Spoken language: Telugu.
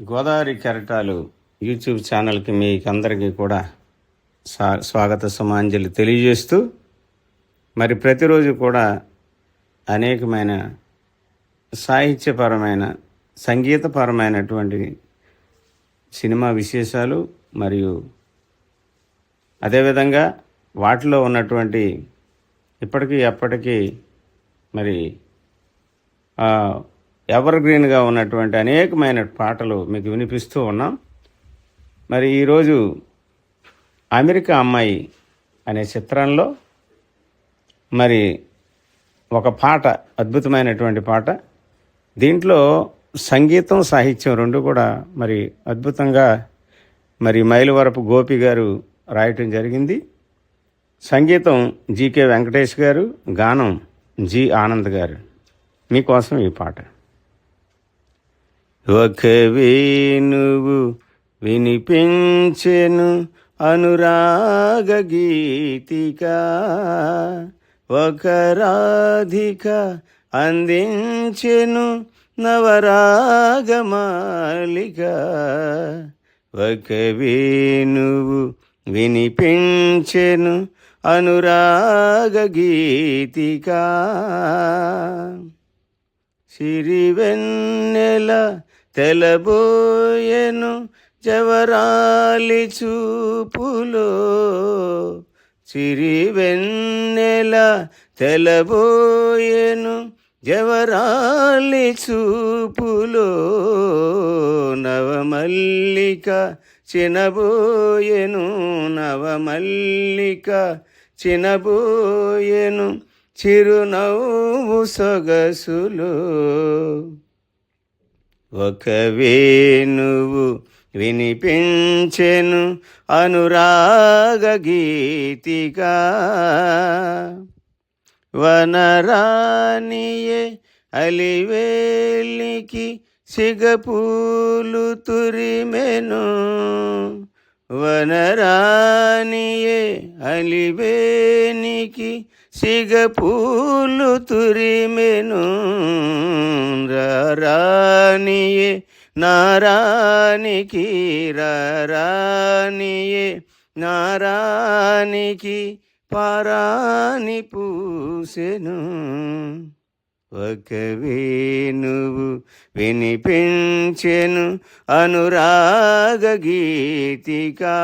గోదావరి కెరటాలు యూట్యూబ్ ఛానల్కి మీకు అందరికీ కూడా సా స్వాగత సమాంజలి తెలియజేస్తూ మరి ప్రతిరోజు కూడా అనేకమైన సాహిత్యపరమైన సంగీతపరమైనటువంటి సినిమా విశేషాలు మరియు అదేవిధంగా వాటిలో ఉన్నటువంటి ఇప్పటికీ ఎప్పటికీ మరి ఎవర్ గ్రీన్గా ఉన్నటువంటి అనేకమైన పాటలు మీకు వినిపిస్తూ ఉన్నాం. మరి ఈరోజు అమెరికా అమ్మాయి అనే చిత్రంలో మరి ఒక పాట అద్భుతమైనటువంటి పాట. దీంట్లో సంగీతం సాహిత్యం రెండు కూడా మరి అద్భుతంగా మరి మైలువరపు గోపి గారు రాయటం జరిగింది. సంగీతం జీకే వెంకటేష్ గారు గానం జి ఆనంద్ గారు. మీకోసం ఈ పాట. ఒక వేణువు వినిపించెను అనురాగ గీతిక ఒక రాధిక అందించెను నవరాగమాలిక ఒక వేణువు వినిపించెను అనురాగ గీతిక సిరివెన్నెల తెలబోయెను జవరాలి చూపులో. సిరివెన్నెల తెలబోయెను జవరాలి చూపులో. నవమల్లిక చినబోయెను నవమల్లిక చినబోయెను చిరునవ్వు సొగసులో. వేణువు వినిపించెను అనురాగ గీతిగా. వనరానియే అలివేలికి సిగపూలు తురిమెను. వనరానియే అలివేనికి సిగపూలు తురిమెను. రాణియే నారానికి రాణియే నారానికి పారాని పూసెను. ఒక వేణువు వినిపించెను అనురాగ గీతికా.